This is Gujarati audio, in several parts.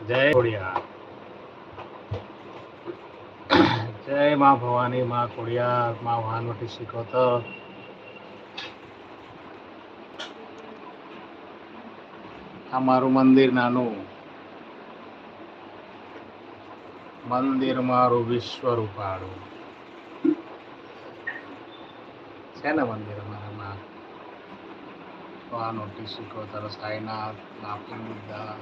જય ખોડિયાર જય માં ભવાની, માં ખોડિયાર માં ભાનુમતી શીખોતર. આ મારું મંદિર નાનું. મંદિર મારું વિશ્વ રૂપાળું. છે ને મંદિર અમારામાં ભાનુમતી શીખોતર, સાઈનાથ નાપિન બુદ્ધા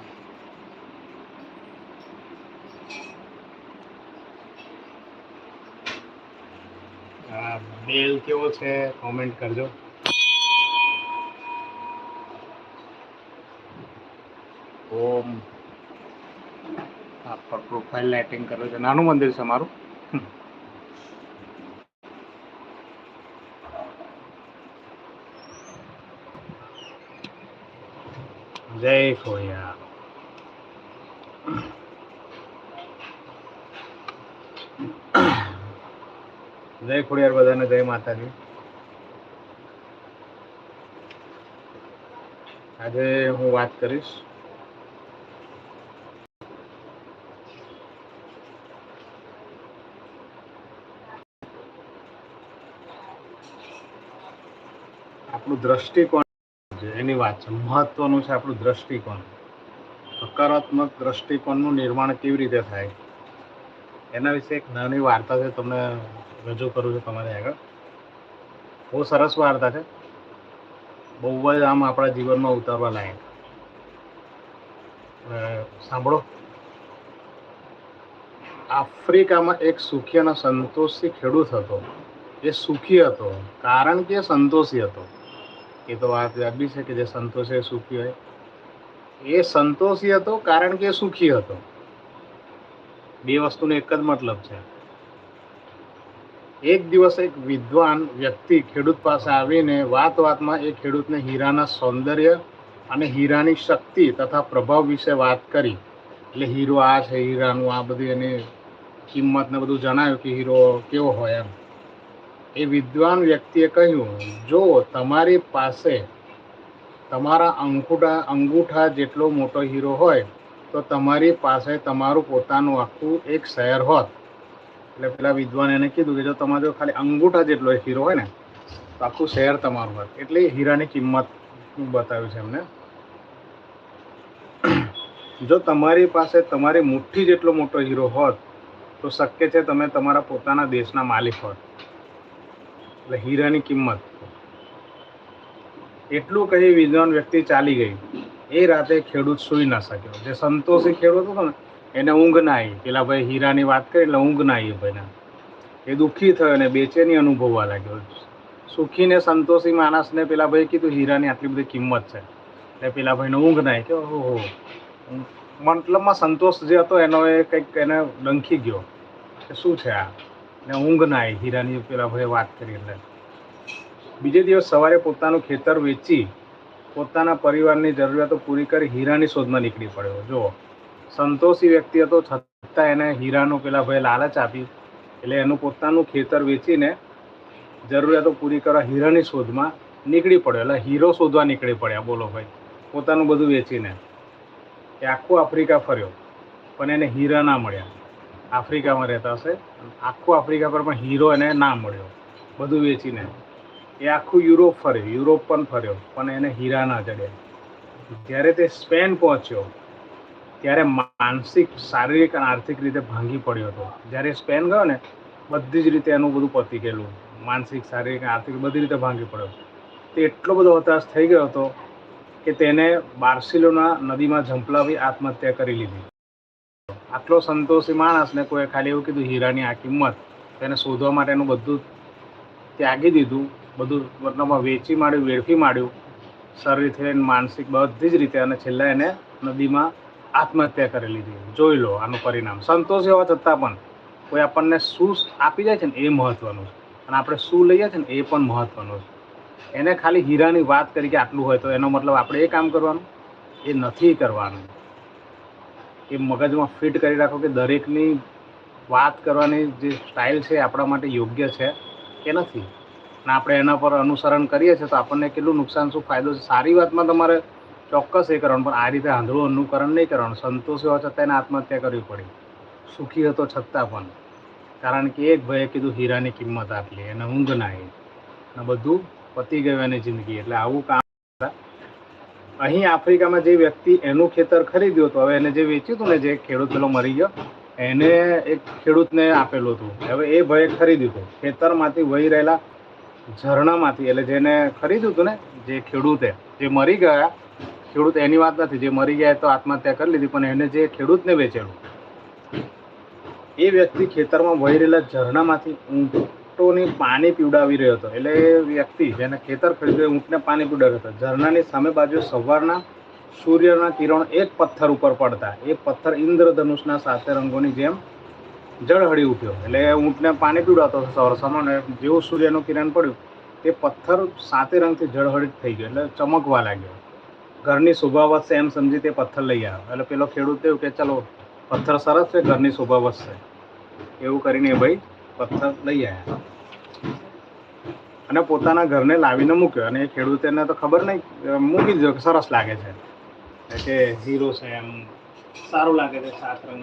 બેલ કેવો છે કોમેન્ટ કરજો. ઓમ. પર પ્રોફાઇલ લાઇટિંગ કરો છે. નાનું મંદિર છે મારું. જય ખોયા. જય ખોડિયાર બધાને, જય માતાજી. આજે હું વાત કરીશ આપણું દ્રષ્ટિકોણ છે એની વાત છે, મહત્વનું છે આપણું દ્રષ્ટિકોણ. હકારાત્મક દ્રષ્ટિકોણનું નિર્માણ કેવી રીતે થાય? એના વિશે એક નાની વાર્તા છે, તમને રજૂ કરું છું તમારી આગળ. બહુ સરસ વાર્તા છે. બહુ જ આમ આપણા જીવનમાં ઉતારવા લાયક. સાંભળો. આફ્રિકામાં એક સુખી અને સંતોષી ખેડૂત હતો. એ સુખી હતો. કારણ કે સંતોષી હતો. એ તો વાત યાદી છે કે જે સંતોષે સુખી હોય. એ સંતોષી હતો કારણ કે સુખી હતો. બે વસ્તુનો એક જ મતલબ છે. એક દિવસ એક વિદ્વાન વ્યક્તિ ખેડૂત પાસે આવીને વાત વાતમાં એ ખેડૂતને હીરાના સૌંદર્ય અને હીરાની શક્તિ તથા પ્રભાવ વિશે વાત કરી. એટલે હીરો આ છે, હીરાનું આ બધી, એની કિંમત ને બધું જણાવ્યું કે હીરો કેવો હોય એમ. એ વિદ્વાન વ્યક્તિએ કહ્યું, જો તમારી પાસે તમારા અંગૂઠા અંગૂઠા જેટલો મોટો હીરો હોય, તો તમારી પાસે તમારું પોતાનું આખું એક શહેર હોત. એટલે પેલા વિદ્વાન એને કીધું કે જો તમારો ખાલી અંગૂઠા જેટલો હીરો હોય ને, તો આખું શહેર તમારું હોય. એટલે હીરાની કિંમત બતાવ્યું છે એમને. જો તમારી પાસે તમારી મુઠ્ઠી જેટલો મોટો હીરો હોત, તો શક્ય છે તમે તમારા પોતાના દેશના માલિક હોત. એટલે હીરાની કિંમત. એટલું કહી વિદ્વાન વ્યક્તિ ચાલી ગઈ. એ રાતે ખેડૂત સૂઈ ના શક્યો. જે સંતોષી ખેડૂત હતો ને એને ઊંઘ ના આવી પેલા ભાઈ હીરાની વાત કરી, એટલે ઊંઘ ના આવી ભાઈને એ દુઃખી થયો અને બેચેની અનુભવવા લાગ્યો. સુખી ને સંતોષી માણસને પેલા ભાઈ કીધું, હીરાની આટલી બધી કિંમત છે. એટલે પેલા ભાઈને ઊંઘ ના આવી કે ઓહો મતલબમાં સંતોષ જે હતો એનો એ કંઈક એને ડંખી ગયો. કે શું છે આ? ને ઊંઘ ના આવી હીરાની પેલા ભાઈ વાત કરી એટલે. બીજે દિવસ સવારે પોતાનું ખેતર વેચી, પોતાના પરિવારની જરૂરિયાતો પૂરી કરી હીરાની શોધમાં નીકળી પડ્યો. જો સંતોષી વ્યક્તિ હતો, છતાં એને હીરાનું પેલા ભાઈ લાલચ આપી. એટલે એનું પોતાનું ખેતર વેચીને જરૂરિયાતો પૂરી કરવા હીરાની શોધમાં નીકળી પડ્યો. એટલે હીરો શોધવા નીકળી પડ્યા, બોલો ભાઈ. પોતાનું બધું વેચીને. એ આખું આફ્રિકા ફર્યો, પણ એને હીરા ના મળ્યા. આફ્રિકામાં રહેતા હશે આખું આફ્રિકા પર પણ હીરો એને ના મળ્યો, બધું વેચીને. એ આખું યુરોપ ફર્યો, યુરોપ પણ ફર્યો, પણ એને હીરા ના ચડ્યા. જ્યારે તે સ્પેન પહોંચ્યો ત્યારે માનસિક, શારીરિક અને આર્થિક રીતે ભાંગી પડ્યો હતો. જ્યારે સ્પેન ગયો ને, બધી જ રીતે એનું બધું પતી ગયેલું. માનસિક, શારીરિક આર્થિક બધી રીતે ભાંગી પડ્યો. તે એટલો બધો હતાશ થઈ ગયો હતો કે તેને બાર્સિલોના નદીમાં ઝંપલાવી આત્મહત્યા કરી લીધી. આટલો સંતોષી માણસને કોઈએ ખાલી એવું કીધું, હીરાની આ કિંમત. તેને શોધવા માટેનું બધું ત્યાગી દીધું, બધું મતલબમાં વેચી માંડ્યું, વેડફી માંડ્યું. શરીરથી લઈને માનસિક બધી જ રીતે અને છેલ્લા એને નદીમાં આત્મહત્યા કરી લીધી. જોઈ લો આનું પરિણામ. સંતોષ હોવા છતાં પણ કોઈ આપણને શું આપી જાય છે ને એ મહત્વનું છે. અને આપણે શું લઈએ છીએ ને એ પણ મહત્વનું છે. એને ખાલી હીરાની વાત કરી કે આટલું હોય તો એનો મતલબ આપણે એ કામ કરવાનું? એ નથી કરવાનું. એ મગજમાં ફિટ કરી રાખો કે દરેકની વાત કરવાની જે સ્ટાઇલ છે આપણા માટે યોગ્ય છે કે નથી? અને આપણે એના પર અનુસરણ કરીએ છીએ તો આપણને કેટલું નુકસાન, શું ફાયદો છે? સારી વાતમાં તમારે ચોક્કસ એ કરવાનું, પણ આ રીતે આંધળું અનુકરણ નહીં કરવાનું. સંતોષ હોવા છતાં એને આત્મહત્યા કરવી પડી. સુખી હતો છતાં પણ. કારણ કે એક ભાઈએ કીધું, હીરાની કિંમત આટલી એને ઊંઘ ના અને બધું પતી ગયું એની જિંદગી. એટલે આવું કામ. અહીં આફ્રિકામાં જે વ્યક્તિ એનું ખેતર ખરીદ્યું હતું, હવે એને જે વેચ્યું હતું ને, જે ખેડૂત પેલો મરી ગયો, એને એક ખેડૂતને આપેલું હતું. હવે એ ભાઈએ ખરીદ્યું હતું. ખેતરમાંથી વહી રહેલા ઝરણામાંથી, એટલે જેને ખરીદ્યું હતું ને, જે ખેડૂતે, જે મરી ગયા ખેડૂત એની વાત નથી, જે મરી ગયા તો આત્મહત્યા કરી લીધી, પણ એને જે ખેડૂતને વેચેલું. એ વ્યક્તિ ખેતરમાં વહી રહેલા ઝરણામાંથી ઊંટોની પાણી પીવડાવી રહ્યો હતો. એટલે એ વ્યક્તિ જેને ખેતર ખરીદ્યું ઊંટને પાણી પીવડાવ્યો હતો. ઝરણાની સામે બાજુ સવારના સૂર્યના કિરણ એક પથ્થર ઉપર પડતા. એ પથ્થર ઇન્દ્રધનુષના સાતે રંગોની જેમ જળહળી ઉઠ્યો. એટલે ઊંટને પાણી પીવડાવતો સવાર સામાન્ય. જેવું સૂર્યનું કિરણ પડ્યું તે પથ્થર સાતે રંગથી જળહળી થઈ ગયો, એટલે ચમકવા લાગ્યો. ઘરની શોભા વધશે એમ સમજી તે પથ્થર લઈ આવ્યો. એટલે પેલો ખેડૂત એવું કે, ચલો, પથ્થર સરસ છે, ઘરની શોભા વધશે એવું કરીને ભાઈ પથ્થર લઈ આવ્યા. અને પોતાના ઘરને લાવીને મૂક્યો. અને એ ખેડૂતને તો ખબર નહીં મૂકી દીધો કે સરસ લાગે છે. કે હીરો છે એમ, સારું લાગે છે, સાત રંગ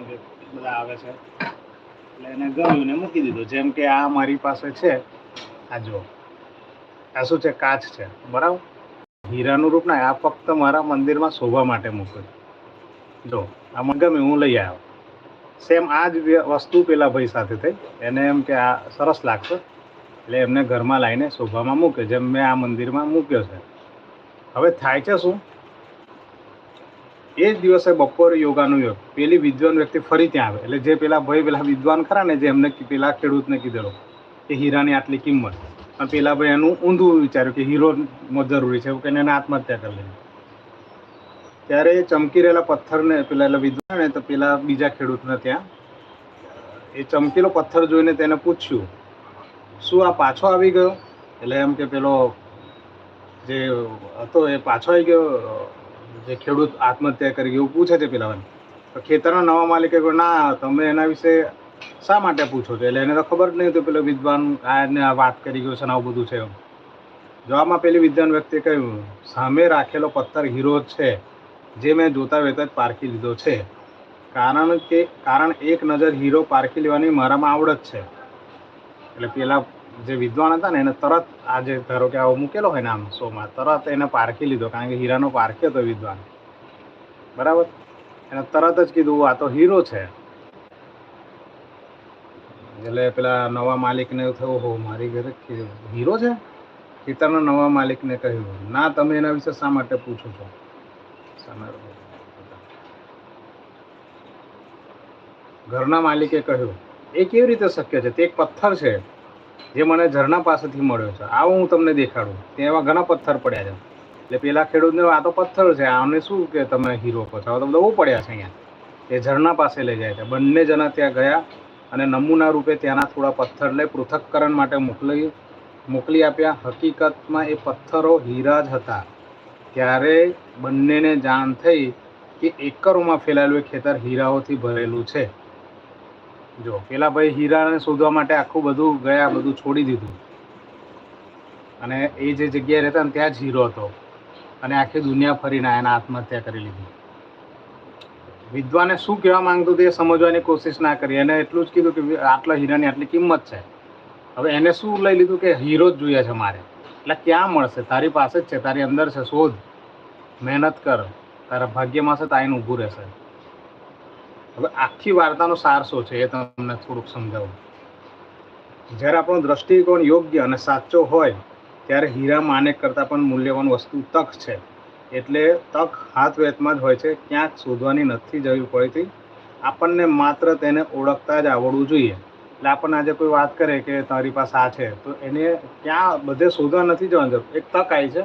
બધા આવે છે. એટલે એને ગમ્યું ને મૂકી દીધો. જેમ કે આ મારી પાસે છે, આ જો આ શું છે? કાચ છે. બરાબર? હીરાનું રૂપ ના, આ ફક્ત મારા મંદિરમાં શોભા માટે મૂક્યું જો, આ મને હું લઈ આવ્યો. સેમ આ જ વસ્તુ પેલા ભાઈ સાથે થઈ. એને એમ કે આ સરસ લાગશે. એટલે એમને ઘરમાં લાવીને શોભામાં મૂકે, જેમ મેં આ મંદિરમાં મૂક્યો છે. હવે થાય છે શું? એ જ દિવસે બપોરે યોગાનું યોગ. પેલી વિદ્વાન વ્યક્તિ ફરી ત્યાં આવે. એટલે જે પેલા ભાઈ, પેલા વિદ્વાન ખરા ને, જે એમને પેલા ખેડૂતને કીધેલો, કે હીરાની આટલી કિંમત. અને પેલા ભાઈ એનું ઊંધું વિચાર્યું કે હીરો મોત જરૂરી છે કહીને એને આત્મહત્યા કરી લેવી ત્યારે એ ચમકી રહેલા પથ્થરને, પેલા એટલે વિદ્વાન ને તો પેલા બીજા ખેડૂતને ત્યાં, એ ચમકેલો પથ્થર જોઈને તેને પૂછ્યું, શું આ પાછો આવી ગયો? એટલે એમ કે પેલો જે હતો એ પાછો આવી ગયો, જે ખેડૂત આત્મહત્યા કરી ગયો, એવું પૂછે છે પેલા ખેતરના નવા માલિકે ના, તમે એના વિશે શા માટે પૂછો છો? એટલે એને તો ખબર જ નહીં હતું પેલો વિદ્વાન આને વાત કરી ગયો છે ને આવું બધું છે જવાબમાં પેલી વિદ્વાન વ્યક્તિએ કહ્યું, સામે રાખેલો પથ્થર હીરો છે, જે મેં જોતા વેતા જ પારખી લીધો છે. કારણ કે, કારણ એક નજર હીરો પારખી લેવાની મારામાં આવડત છે. એટલે પેલા જે વિદ્વાન હતા ને, એને તરત આ જે ધારો કે આવો મૂકેલો હોય ને આમ શોમાં, તરત એને પારખી લીધો, કારણ કે હીરાનો પારખ્યો હતો વિદ્વાન. બરાબર? એને તરત જ કીધું, આ તો હીરો છે. એટલે પેલા નવા માલિકને એવું થયું હો મારી ઘરે હીરો છે? ખેતરના નવા માલિકને કહ્યું, ના, તમે એના વિશે શા માટે પૂછો છો? ઘરના માલિકે કહ્યું, એ કેવી રીતે શક્ય છે? તે એક પથ્થર છે જે મને ઝરણા પાસેથી મળ્યો છે. આવો હું તમને દેખાડું. ત્યાં એવા ઘણા પથ્થર પડ્યા છે. એટલે પેલા ખેડૂતને આ તો પથ્થર છે. આને શું કે તમે હીરો કહો છો? તો બધા બહુ પડ્યા છે અહીંયા. એ ઝરણા પાસે લઈ જાય છે. બંને જણા ત્યાં ગયા. અને નમૂના રૂપે ત્યાંના થોડા પથ્થર લઈ પૃથક્કરણ માટે મોકલી મોકલી આપ્યા. હકીકતમાં એ પથ્થરો હીરા જ હતા. ત્યારે બંનેને જાણ થઈ કે એકરોમાં ફેલાયેલું ખેતર હીરાઓથી ભરેલું છે. જો, પેલા ભાઈ હીરાને શોધવા માટે આખું બધું ગયા બધું છોડી દીધું. અને એ જે જગ્યાએ રહેતા ત્યાં જ હીરો હતો. અને આખી દુનિયા ફરીને એના આત્મહત્યા કરી લીધી. વિદ્વાને શું કહેવા માંગતું તે સમજવાની કોશિશ ના કરી. એને એટલું જ કીધું કે આટલા હીરાની આટલી કિંમત છે. હવે એને શું લઈ લીધું કે હીરો જ જોઈએ છે મારે. એટલે ક્યાં મળશે? તારી પાસે જ છે. તારી અંદર છે. શોધ. મહેનત કર. તારા ભાગ્યમાં છે તો ઊભું રહેશે. હવે આખી વાર્તાનો સાર શું છે એ તમને થોડુંક સમજાવું. જ્યારે આપણો દ્રષ્ટિકોણ યોગ્ય અને સાચો હોય, ત્યારે હીરા માને કરતાં પણ મૂલ્યવાન વસ્તુ તક છે. એટલે તક હાથ વેતમાં જ હોય છે. ક્યાંક શોધવાની નથી જવી પડતી. આપણને માત્ર તેને ઓળખતા જ આવડવું જોઈએ. એટલે આપણને આજે કોઈ વાત કરે કે તારી પાસે આ છે, તો એને ક્યાં બધે શોધવા નથી જવાનું જરૂર. એક તક આવી છે.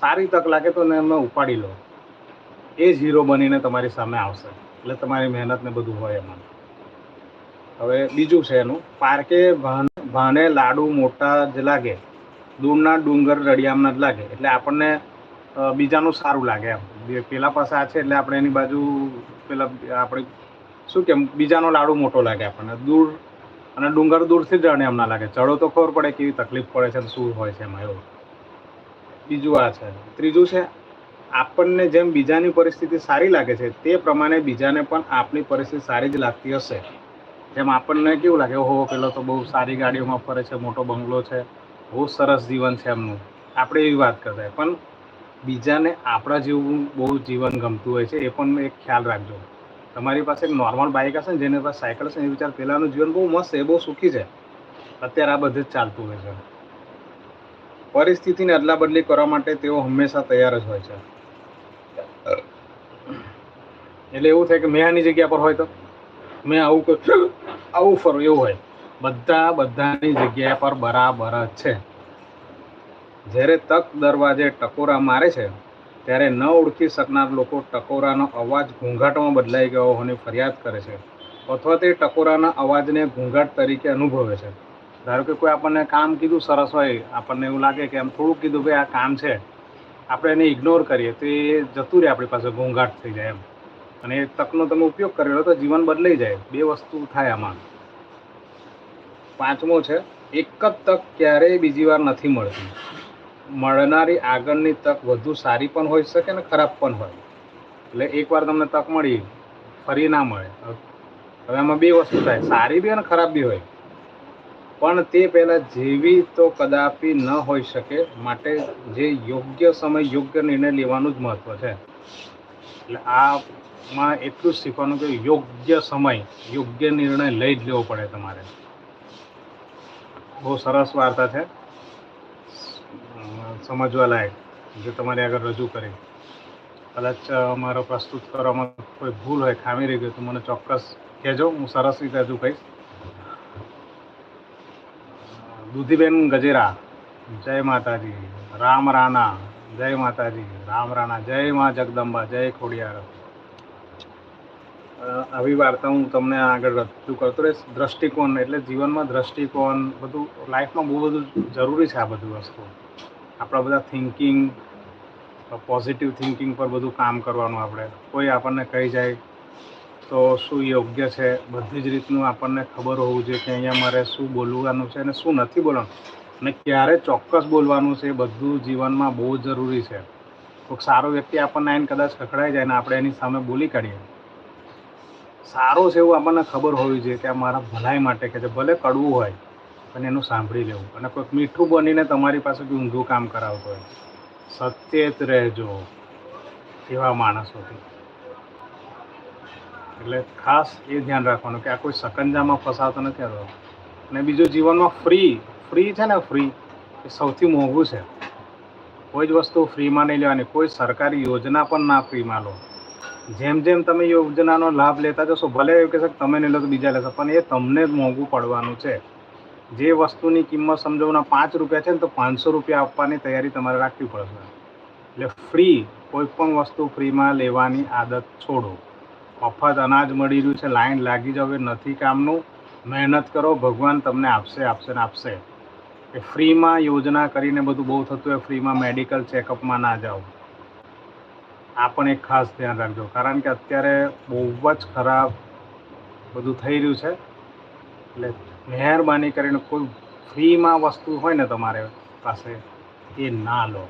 સારી તક લાગે તો એને ઉપાડી લો. એ જ બનીને તમારી સામે આવશે. એટલે તમારી મહેનત ને બધું હોય એમાં. હવે બીજું છે એનું. પાર્કે ભાન લાડુ મોટા જ લાગે. દૂરના ડુંગર રડિયામના જ લાગે. એટલે આપણને બીજાનું સારું લાગે એમ. પેલા પાસે આ છે એટલે આપણે એની બાજુ પેલા આપણે શું કેમ, બીજાનો લાડુ મોટો લાગે આપણને. દૂર અને ડુંગર દૂરથી જ ના લાગે. ચડો તો ખબર પડે કેવી તકલીફ પડે છે શું હોય છે એમાં એવું. બીજું આ છે. ત્રીજું છે, આપણને જેમ બીજાની પરિસ્થિતિ સારી લાગે છે તે પ્રમાણે બીજાને પણ આપણી પરિસ્થિતિ સારી જ લાગતી હશે. જેમ આપણને કેવું લાગે, ઓહો, પેલો તો બહુ સારી ગાડીઓમાં ફરે છે, મોટો બંગલો છે, બહુ સરસ જીવન છે એમનું. આપણે એવી વાત કરતા. પણ બીજાને આપણા જેવું બહુ જીવન ગમતું હોય છે, એ પણ એક ખ્યાલ રાખજો. તમારી પાસે એક નોર્મલ બાઇક હશે ને, જેની પાસે સાયકલ હશે એ વિચાર પહેલાંનું જીવન બહુ મસ્ત છે બહુ સુખી છે. અત્યારે આ બધું જ ચાલતું હોય છે. પરિસ્થિતિને અદલા બદલી કરવા માટે તેઓ હંમેશા તૈયાર જ હોય છે. એટલે એવું થાય કે મેં આની જગ્યા પર હોય તો? મેં આવું આવું ફરું, એવું હોય. બધા બધાની જગ્યા પર બરાબર જ છે. જ્યારે તક દરવાજે ટકોરા મારે છે, ત્યારે ન ઓળખી શકનાર લોકો ટકોરાનો અવાજ ઘૂંઘાટમાં બદલાઈ ગયો હોવાની ફરિયાદ કરે છે, અથવા તે ટકોરાના અવાજને ઘૂંઘાટ તરીકે અનુભવે છે. ધારો કે કોઈ આપણને કામ કીધું સરસ હોય, આપણને એવું લાગે કે એમ થોડુંક કીધું ભાઈ આ કામ છે, આપણે એને ઇગ્નોર કરીએ તો એ જતું રહે આપણી પાસે ઘોંઘાટ થઈ જાય એમ. અને એ તકનો તમે ઉપયોગ કરેલો તો જીવન બદલાઈ જાય, બે વસ્તુ થાય આમાં. પાંચમો છે, એક જ તક ક્યારેય બીજી વાર નથી મળતી. મળનારી આગળની તક વધુ સારી પણ હોઈ શકે ને ખરાબ પણ હોય. એટલે એકવાર તમને તક મળી, ફરી ના મળે. હવે આમાં બે વસ્તુ થાય, સારી બી અને ખરાબ બી હોય. પણ તે પહેલાં જેવી તો કદાપી ન હોઈ શકે, માટે જે યોગ્ય સમય, યોગ્ય નિર્ણય લેવાનું જ મહત્ત્વ છે. એટલે આમાં એટલું જ શીખવાનું કે યોગ્ય સમય, યોગ્ય નિર્ણય લઈ જ લેવો પડે તમારે. બહુ સરસ વાર્તા છે. સમજવા લાયક, જે તમારી આગળ રજૂ કરે કદાચ મારો પ્રસ્તુત કરવામાં કોઈ ભૂલ હોય, ખામી રહી ગઈ તો મને ચોક્કસ કહેજો. હું સરસ રીતે રજૂ કહીશ. દુધીબેન ગજેરા, જય માતાજી. રામ રાણા, જય માતાજી. રામ રાણા, જય મા જગદંબા, જય ખોડિયાર. આવી વાર્તા હું તમને આગળ રજૂ કરતો રહીશ. દ્રષ્ટિકોણ, એટલે જીવનમાં દ્રષ્ટિકોણ, બધું, લાઈફમાં બહુ બધું જરૂરી છે આ બધું વસ્તુ આપણા બધા થિંકિંગ પોઝિટિવ થિંકિંગ પર બધું કામ કરવાનું આપણે. કોઈ આપણને કહી જાય તો શું યોગ્ય છે? બધી જ રીતનું આપણને ખબર હોવું જોઈએ કે અહીંયા મારે શું બોલવાનું છે અને શું નથી બોલવાનું. અને ક્યારે ચોક્કસ બોલવાનું છે એ બધું જીવનમાં બહુ જરૂરી છે. કોઈક સારો વ્યક્તિ આપણને આવીને કદાચ ખખડાઈ જાય ને આપણે એની સામે બોલી કાઢીએ. સારો છે એવું આપણને ખબર હોવી જોઈએ કે આ મારા ભલાઈ માટે કે છે. ભલે કડવું હોય પણ એનું સાંભળી લેવું. અને કોઈક મીઠું બનીને તમારી પાસે બી ઊંધું કામ કરાવતો હોય સચેત રહેજો એવા માણસોથી. એટલે ખાસ એ ધ્યાન રાખવાનું કે આ કોઈ સકંજામાં ફસાતો નથી આવ્યો. અને બીજું જીવનમાં ફ્રી ફ્રી છે ને ફ્રી એ સૌથી મોંઘું છે. કોઈ જ વસ્તુ ફ્રીમાં નહીં લેવાની, કોઈ સરકારી યોજના પણ ના ફ્રીમાં લો. જેમ જેમ તમે યોજનાનો લાભ લેતા જશો, ભલે એવું કહેશે તમે નહીં લો તો બીજા લેશો, પણ એ તમને જ મોંઘું પડવાનું છે. જે વસ્તુની કિંમત સમજવાના પાંચ રૂપિયા છે ને તો પાંચસો રૂપિયા આપવાની તૈયારી તમારે રાખવી પડશે. એટલે ફ્રી કોઈ પણ વસ્તુ ફ્રીમાં લેવાની આદત છોડો. મફત અનાજ મળી રહ્યું છે, લાઈન લાગી જાવ એ નથી કામનું. મહેનત કરો, ભગવાન તમને આપશે આપશે ને આપશે. એ ફ્રીમાં યોજના કરીને બધું બહુ થતું હોય ફ્રીમાં મેડિકલ ચેકઅપમાં ના જાઓ. આ પણ એક ખાસ ધ્યાન રાખજો, કારણ કે અત્યારે બહુ જ ખરાબ બધું થઈ રહ્યું છે. એટલે મહેરબાની કરીને કોઈ ફ્રીમાં વસ્તુ હોય ને તમારે પાસે, એ ના લો.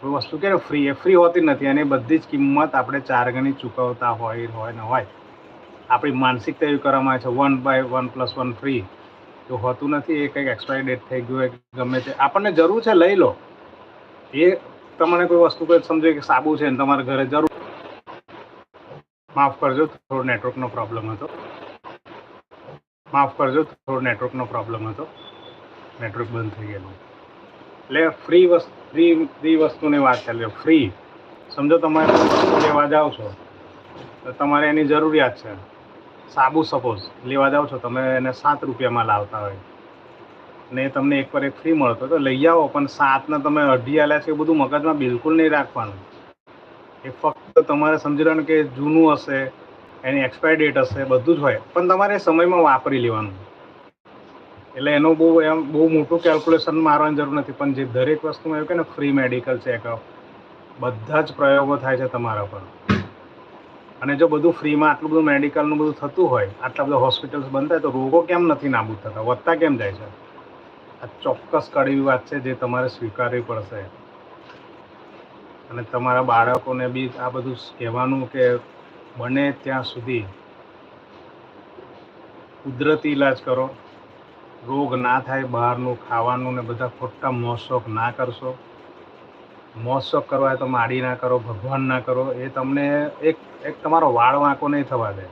કોઈ વસ્તુ કે ફ્રી, એ ફ્રી હોતી નથી અને બધી જ કિંમત આપણે ચાર ગણી ચૂકવતા હોય હોય ને હોય. આપણી માનસિકતા એવી કરવામાં આવે છે one by one plus one free તો હોતું નથી, એ કંઈક એક્સપાયરી ડેટ થઈ ગયું ગમે તે. આપણને જરૂર છે, લઈ લો. એ તમને કોઈ વસ્તુ કોઈ સમજો કે સાબુ છે ને તમારા ઘરે જરૂર. માફ કરજો, થોડો નેટવર્કનો પ્રોબ્લેમ હતો. માફ કરજો, થોડો નેટવર્કનો પ્રોબ્લેમ હતો. નેટવર્ક બંધ થઈ ગયેલું. એટલે ફ્રી વસ્તુ ફ્રી ફ્રી વસ્તુની વાત ચાલી ફ્રી સમજો તમારે લેવા જાઓ છો, તો તમારે એની જરૂરિયાત છે. સાબુ સપોઝ લેવા જાઓ છો, તમે એને સાત રૂપિયામાં લાવતા હોય. ને તમને એક પર એક ફ્રી મળતો તો લઈ આવો, પણ સાતને તમે અઢી આલ્યા છે એ બધું મગજમાં બિલકુલ નહીં રાખવાનું. એ ફક્ત તમારે સમજી લેવાનું કે જૂનું હશે એની એક્સપાયર ડેટ હશે, બધું જ હોય. પણ તમારે સમયમાં વાપરી લેવાનું. એટલે એનું બહુ એમ, બહુ મોટું કેલ્ક્યુલેશન મારવાની જરૂર નથી. પણ જે દરેક વસ્તુમાં એવું કે ને ફ્રી મેડિકલ ચેકઅપ બધા જ પ્રયોગો થાય છે તમારા પર. અને જો બધું ફ્રીમાં આટલું બધું મેડિકલનું બધું થતું હોય, આટલા બધા હોસ્પિટલ્સ બંધ થાય, તો રોગો કેમ નથી નાબૂદ થતા? વધતા કેમ જાય છે? આ ચોક્કસ કડવી વાત છે જે તમારે સ્વીકારવી પડશે. અને તમારા બાળકોને બી આ બધું કહેવાનું કે બને ત્યાં સુધી કુદરતી ઇલાજ કરો. રોગ ના થાય બહારનું ખાવાનું ને બધા ખોટા મોસોક ના કરશો. મોસોક કરવા હોય તો માડી ના કરો, ભગવાન ના કરો, એ તમને એક એક તમારો વાળ વાંકો નહીં થવા દે.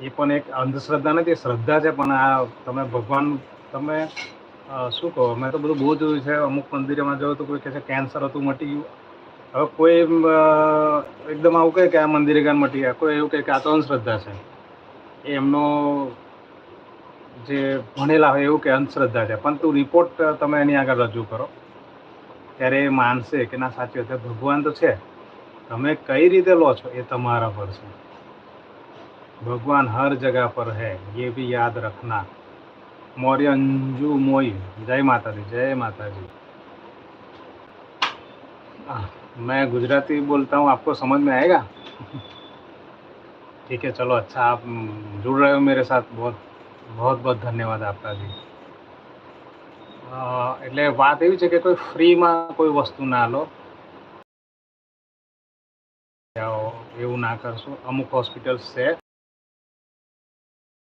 એ પણ એક અંધશ્રદ્ધા નથી શ્રદ્ધા છે, પણ આ તમે ભગવાન, તમે શું કહો? મેં તો બધું બહુ જોયું છે. અમુક મંદિરમાં જવું તો કોઈ કહે છે, કેન્સર હતું, મટી ગયું. હવે કોઈ એકદમ આવું કહે કે આ મંદિરે ગાન મટી ગયા. કોઈ એવું કહે કે આ તો અંધશ્રદ્ધા છે. એમનો જે ભણેલા હોય એવું કે અંધશ્રદ્ધા છે. પણ તું રિપોર્ટ તમે એની આગળ રજૂ કરો. ત્યારે એ માનશે કે ના, સાચી વાત ભગવાન તો છે. તમે કઈ રીતે લો છો એ તમારા પર છે. ભગવાન હર જગા પર હે. એ બી યાદ રખના. મૌર્ય અંજુ મોય જય માતાજી જય માતાજી. मैं गुजराती बोलता हूँ आपको समझ में आएगा ठीक है चलो अच्छा आप हम्म, जुड़ रहे हो मेरे साथ बहुत बहुत बहुत ધન્યવાદ આપકા જી અ, એટલે વાત એવી છે કે કોઈ ફ્રીમાં કોઈ વસ્તુ ના લો જાઓ એવું ના કરશો અમુક હોસ્પિટલ્સ છે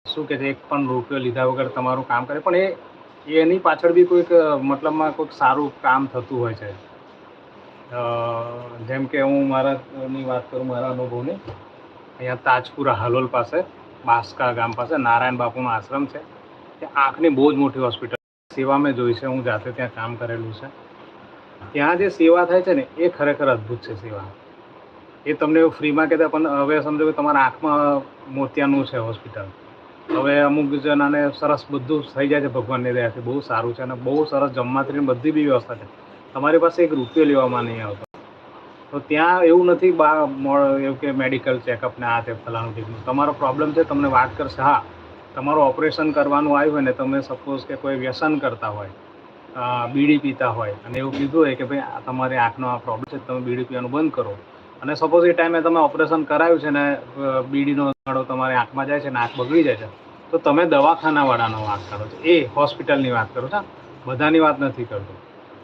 શું કે છે એક પણ રૂપિયો લીધા વગર તમારું કામ કરે પણ એ એ એની પાછળ બી કોઈક અ, મતલબમાં કોઈક સારું કામ થતું હોય છે અ, જેમ કે હું મારાની વાત કરું, મારા અનુભવની, અહીંયા તાજપુરા હાલોલ પાસે, બાસ્કા ગામ પાસે, નારાયણ બાપુનો આશ્રમ છે. ત્યાં આંખની બહુ જ મોટી હોસ્પિટલ સેવા મેં જોઈ છે, હું જાતે ત્યાં કામ કરેલું છે. ત્યાં જે સેવા થાય છે ને, એ ખરેખર અદ્ભુત છે સેવા. એ તમને ફ્રીમાં કહેતા, પણ હવે સમજો કે તમારા આંખમાં મોતિયાનું છે હોસ્પિટલ. હવે અમુક જણાને સરસ બધું થઈ જાય છે ભગવાનની દયાથી. બહુ સારું છે અને બહુ સરસ જમવાથી બધી બી વ્યવસ્થા છે. તમારી પાસે એક રૂપિયો લેવામાં નહીં આવતો. તો ત્યાં એવું નથી બા એવું કે મેડિકલ ચેકઅપ ને આ તે ફલાણું ઠીકનું તમારો પ્રોબ્લેમ છે, તમને વાત કરશે. હા, તમારું ઓપરેશન કરવાનું આવ્યું હોય ને, તમે સપોઝ કે કોઈ વ્યસન કરતા હોય બીડી પીતા હોય, અને એવું કીધું હોય કે ભાઈ તમારે આંખનો આ પ્રોબ્લેમ છે, તમે બીડી પીવાનું બંધ કરો. અને સપોઝ એ ટાઈમે તમે ઓપરેશન કરાવ્યું છે ને બીડીનો ગાળો તમારે આંખમાં જાય છે ને, આંખ બગડી જાય છે, તો તમે દવાખાનાવાળાનો વાત કરો છો. એ હોસ્પિટલની વાત કરો છો. બધાની વાત નથી કરતો.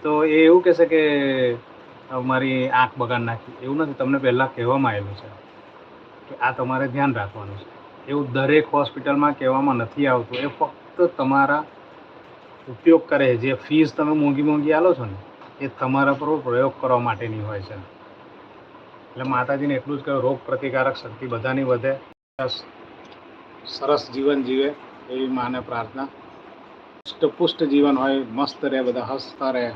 તો એ એવું કહેશે કે મારી આંખ બગાડ નાખી. એવું નથી, તમને પહેલાં કહેવામાં આવેલું છે કે આ તમારે ધ્યાન રાખવાનું છે. એવું દરેક હોસ્પિટલમાં કહેવામાં નથી આવતું. એ ફક્ત તમારા ઉપયોગ કરે. જે ફીસ તમે મોંઘી મોંઘી આલો છો ને, એ તમારા પર પ્રયોગ કરવા માટેની હોય છે. એટલે માતાજીને એટલું જ કહ્યું રોગ પ્રતિકારક શક્તિ બધાની વધે. સરસ સરસ જીવન જીવે એવી માને પ્રાર્થના. પુષ્ટ જીવન હોય, મસ્ત રહે, બધા હસતા રહે.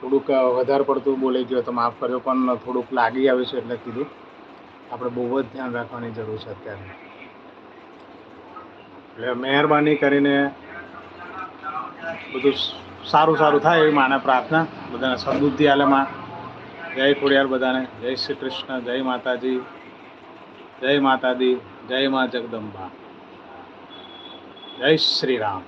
થોડુંક વધારે પડતું બોલી ગયો તો માફ કર્યો, પણ થોડુંક લાગી આવ્યું છે એટલે કીધું. આપણે બહુ જ ધ્યાન રાખવાની જરૂર છે અત્યારે. એટલે મહેરબાની કરીને બધું સારું સારું થાય એવી માને પ્રાર્થના. બધાને સદબુદ્ધિ આલેમાં. જય ખોડિયાર બધાને. જય શ્રી કૃષ્ણ. જય માતાજી. જય માતાજી જય મા જગદંબા. જય શ્રી રામ.